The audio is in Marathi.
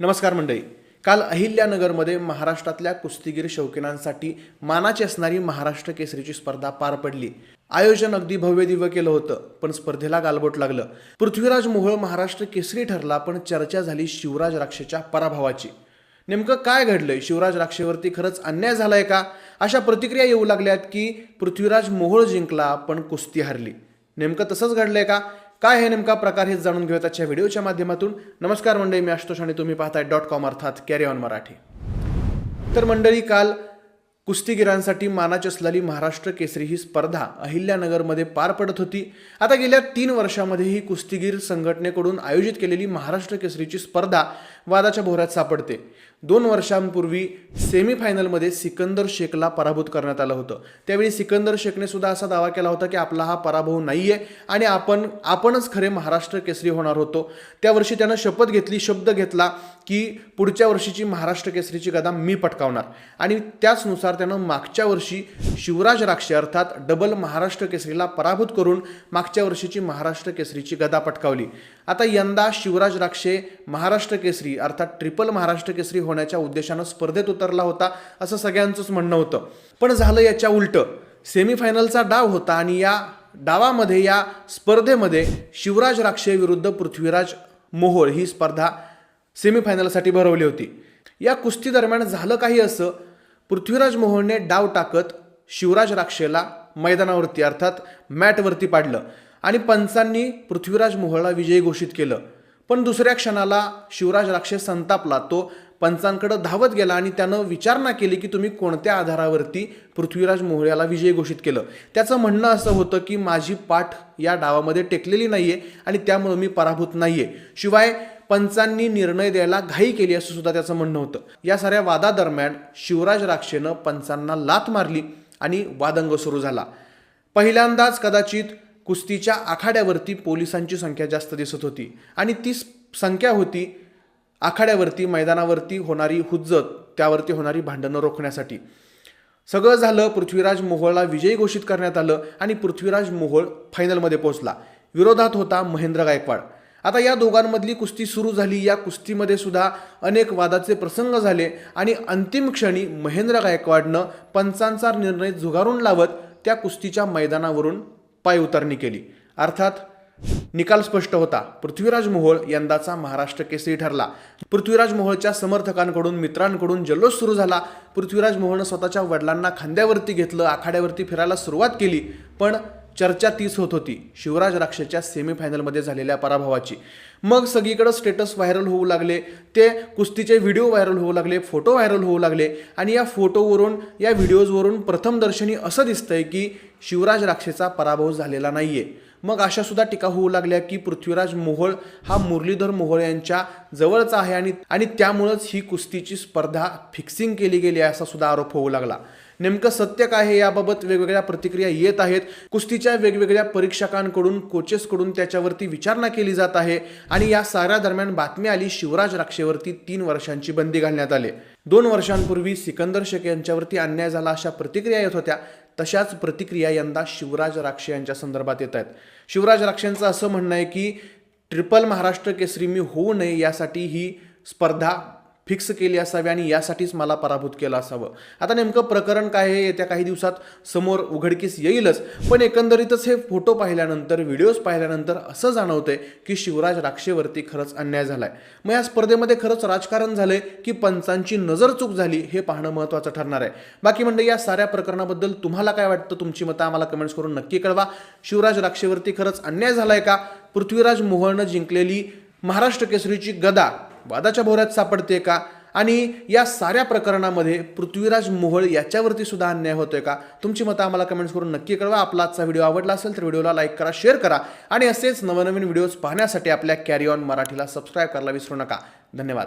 नमस्कार मंडळी. काल अहिल्यानगरमध्ये महाराष्ट्रातल्या कुस्तीगीर शौकीनांसाठी मानाची असणारी महाराष्ट्र केसरीची स्पर्धा पार पडली. आयोजन अगदी भव्य दिव्य केलं होतं पण स्पर्धेला गालबोट लागलं. पृथ्वीराज मोहोळ महाराष्ट्र केसरी ठरला पण चर्चा झाली शिवराज राक्षेच्या पराभवाची. नेमकं काय घडलंय? शिवराज राक्षेवरती खरंच अन्याय झालाय का? अशा प्रतिक्रिया येऊ लागल्यात की पृथ्वीराज मोहोळ जिंकला पण कुस्ती हरली. नेमकं तसंच घडलंय का? काय हे नेमका प्रकार हे जाणून घेऊयात आजच्या व्हिडिओच्या माध्यमातून. नमस्कार मंडळी मी आशुतोष आणि तुम्ही पाहताय डॉट कॉम अर्थात कॅरी ऑन मराठी. तर मंडळी काल कुस्तीगिरांसाठी मानाची असलेली महाराष्ट्र केसरी ही स्पर्धा अहिल्यानगरमध्ये पार पडत होती. आता गेल्या तीन वर्षामध्ये ही कुस्तीगीर संघटनेकडून आयोजित केलेली महाराष्ट्र केसरीची स्पर्धा वादाच्या भोवऱ्यात सापडते. दोन वर्षांपूर्वी सेमीफायनलमध्ये सिकंदर शेखला पराभूत करण्यात आलं होतं. त्यावेळी सिकंदर शेखने सुद्धा असा दावा केला होता की आपला हा पराभव नाही आहे आणि आपण आपणच खरे महाराष्ट्र केसरी होणार होतो. त्या वर्षी त्यानं शपथ घेतली शब्द घेतला. की पुढच्या वर्षीची महाराष्ट्र केसरीची गदा मी पटकावणार. आणि त्याचनुसार त्यानं मागच्या वर्षी शिवराज राक्षे अर्थात डबल महाराष्ट्र केसरीला पराभूत करून मागच्या वर्षीची महाराष्ट्र केसरीची गदा पटकावली. आता यंदा शिवराज राक्षे महाराष्ट्र केसरी अर्थात ट्रिपल महाराष्ट्र केसरी होण्याच्या उद्देशानं स्पर्धेत उतरला होता असं सगळ्यांचंच म्हणणं होतं. पण झालं याच्या उलटं. सेमीफायनलचा डाव होता आणि या डावामध्ये या स्पर्धेमध्ये शिवराज राक्षे विरुद्ध पृथ्वीराज मोहोळ ही स्पर्धा सेमीफायनलसाठी भरवली होती. या कुस्ती दरम्यान झालं काही असं पृथ्वीराज मोहनने डाव टाकत शिवराज राक्षेला मैदानावरती अर्थात मॅटवरती पाडलं आणि पंचांनी पृथ्वीराज मोहळला विजयी घोषित केलं. पण दुसऱ्या क्षणाला शिवराज राक्षे संतापला. तो पंचांकडे धावत गेला आणि त्यानं विचारणा केली की तुम्ही कोणत्या आधारावरती पृथ्वीराज मोहळ्याला विजय विजयी घोषित केलं. त्याचं म्हणणं असं होतं की माझी पाठ या डावामध्ये टेकलेली नाहीये आणि त्यामुळे मी पराभूत नाहीये. शिवाय पंचांनी निर्णय द्यायला घाई केली असं सुद्धा त्याचं म्हणणं होतं. या साऱ्या वादादरम्यान शिवराज राक्षेनं पंचांना लात मारली आणि वादंग सुरू झाला. पहिल्यांदाच कदाचित कुस्तीच्या आखाड्यावरती पोलिसांची संख्या जास्त दिसत होती आणि ती संख्या होती आखाड्यावरती मैदानावरती होणारी हुज्जत त्यावरती होणारी भांडणं रोखण्यासाठी. सगळं झालं पृथ्वीराज मोहोळला विजयी घोषित करण्यात आलं आणि पृथ्वीराज मोहोळ फायनलमध्ये पोहोचला. विरोधात होता महेंद्र गायकवाड. आता या दोघांमधली कुस्ती सुरू झाली. या कुस्तीमध्ये सुद्धा अनेक वादाचे प्रसंग झाले आणि अंतिम क्षणी महेंद्र गायकवाडनं पंचांचा निर्णय झुगारून लावत त्या कुस्तीच्या मैदानावरून पायउतारणी केली. अर्थात निकाल स्पष्ट होता. पृथ्वीराज मोहोळ यंदाचा महाराष्ट्र केसरी ठरला. पृथ्वीराज मोहोळच्या समर्थकांकडून मित्रांकडून जल्लोष सुरू झाला. पृथ्वीराज मोहोळनं स्वतःच्या वडिलांना खांद्यावरती घेतलं आखाड्यावरती फिरायला सुरुवात केली. पण चर्चा तीच होत होती. शिवराज राक्षेच्या सेमीफायनलमध्ये झालेल्या पराभवाची. मग सगळीकडं स्टेटस व्हायरल होऊ लागले. ते कुस्तीचे व्हिडिओ व्हायरल होऊ लागले फोटो व्हायरल होऊ लागले आणि या फोटोवरून या व्हिडिओजवरून प्रथमदर्शनी असं दिसतंय की शिवराज राक्षेचा पराभव झालेला नाही आहे मग अशासुद्धा टीका होऊ लागल्या की पृथ्वीराज मोहोळ हा मुरलीधर मोहोळ यांच्या जवळचा आहे आणि आणि त्यामुळंच ही कुस्तीची स्पर्धा फिक्सिंग केली गेली आहे असा सुद्धा आरोप होऊ लागला. नेमकं सत्य काय आहे याबाबत वेगवेगळ्या प्रतिक्रिया येत आहेत. कुस्तीच्या वेगवेगळ्या परीक्षकांकडून कोचेसकडून त्याच्यावरती विचारणा केली जात आहे आणि या साऱ्या दरम्यान बातमी आली शिवराज राक्षेवरती तीन वर्षांची बंदी घालण्यात आली. दोन वर्षांपूर्वी सिकंदर शेख यांच्यावरती अन्याय झाला अशा प्रतिक्रिया येत होत्या. तशाच प्रतिक्रिया यंदा शिवराज राक्षे यांच्या संदर्भात येत आहेत. शिवराज राक्षेंचं असं म्हणणं आहे की ट्रिपल महाराष्ट्र केसरी मी होऊ नये यासाठी ही स्पर्धा फिक्स केली असावी आणि यासाठीच मला पराभूत केलं असावं. आता नेमकं प्रकरण काय आहे? येत्या काही दिवसात समोर उघडकीस येईलच. पण एकंदरीतच हे फोटो पाहिल्यानंतर व्हिडिओज पाहिल्यानंतर असं जाणवतंय की शिवराज राक्षेवरती खरंच अन्याय झालाय. मग या स्पर्धेमध्ये खरंच राजकारण झालंय की पंचांची नजर चूक झाली हे पाहणं महत्त्वाचं ठरणार आहे. बाकी म्हणजे या साऱ्या प्रकरणाबद्दल तुम्हाला काय वाटतं? तुमची मतं आम्हाला कमेंट्स करून नक्की कळवा. शिवराज राक्षेवरती खरंच अन्याय झालाय का? पृथ्वीराज मोहननं जिंकलेली महाराष्ट्र केसरीची गदा वादाच्या भोवऱ्यात सापडते का? आणि या साऱ्या प्रकरणामध्ये पृथ्वीराज मोहोळ याच्यावरती सुद्धा अन्याय होतोय का? तुमची मतं आम्हाला कमेंट्स करून नक्की कळवा. आपला आजचा व्हिडिओ आवडला असेल तर व्हिडिओला लाईक करा शेअर करा. आणि असेच नवनवीन व्हिडिओज पाहण्यासाठी आपल्या कॅरी ऑन मराठीला सबस्क्राईब करायला विसरू नका. धन्यवाद.